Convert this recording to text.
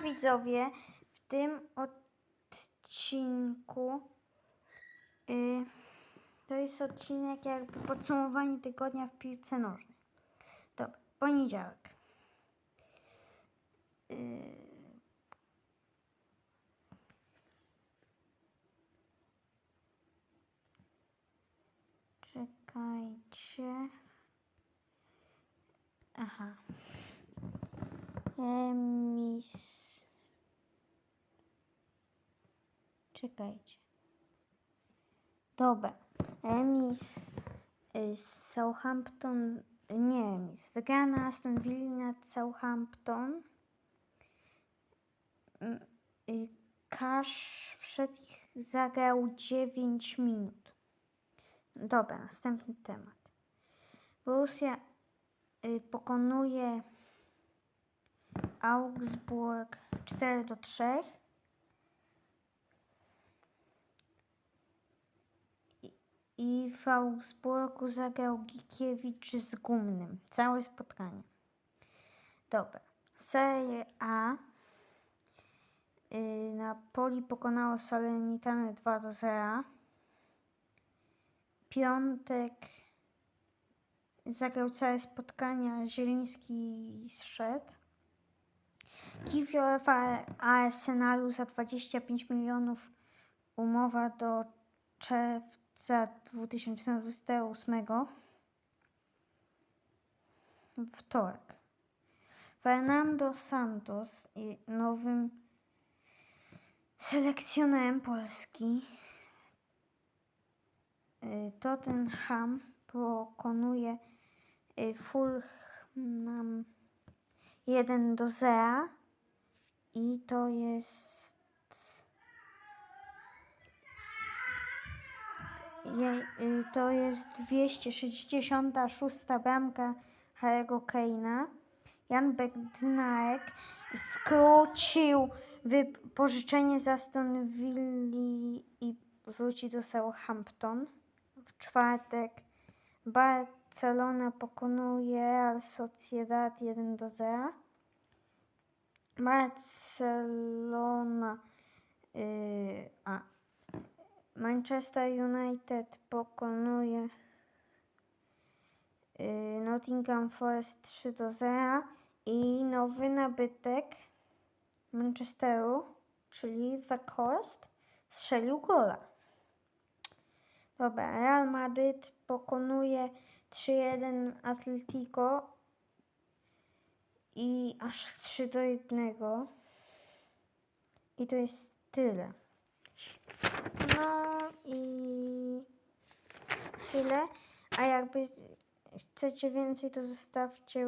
Widzowie, w tym odcinku y, to jest odcinek jakby podsumowanie tygodnia w piłce nożnej. Dobra, poniedziałek. Y, czekajcie. Aha. Emis. Czekajcie. Dobra. Emis y, Southampton. Nie Emis. Wygrana Aston Villa nad Southampton. Y, Cash wszedł i zagrał 9 minut. Dobra, następny temat. Borussia y, pokonuje Augsburg 4 do 3. I- w Augsburgu zagrał Gikiewicz z Gumnym. Całe spotkanie. Dobra. Serie A. Y, Napoli pokonało Salernitane 2 do 0. Piątek zagrał całe spotkanie, a Zieliński zszedł. Kivio w Arsenalu za 25 milionów umowa do czerwca 2028. Wtorek. Fernando Santos nowym selekcjonerem Polski. Y, Tottenham pokonuje y, Fulham 1 do 0 i to jest je, y, to jest 266 bramka Harry'ego Kane'a. Jan Bednarek skrócił wypożyczenie z Aston Villa i wróci do Southampton. W czwartek Barcelona pokonuje Real Sociedad 1 do 0. Barcelona y, a Manchester United pokonuje y, Nottingham Forest 3 do 0 i nowy nabytek Manchesteru, czyli Weghorst, strzelił gola. Dobra, Real Madrid pokonuje 3-1 Atletico i aż 3 do 1. I to jest tyle. No i tyle. A jakby chcecie więcej, to zostawcie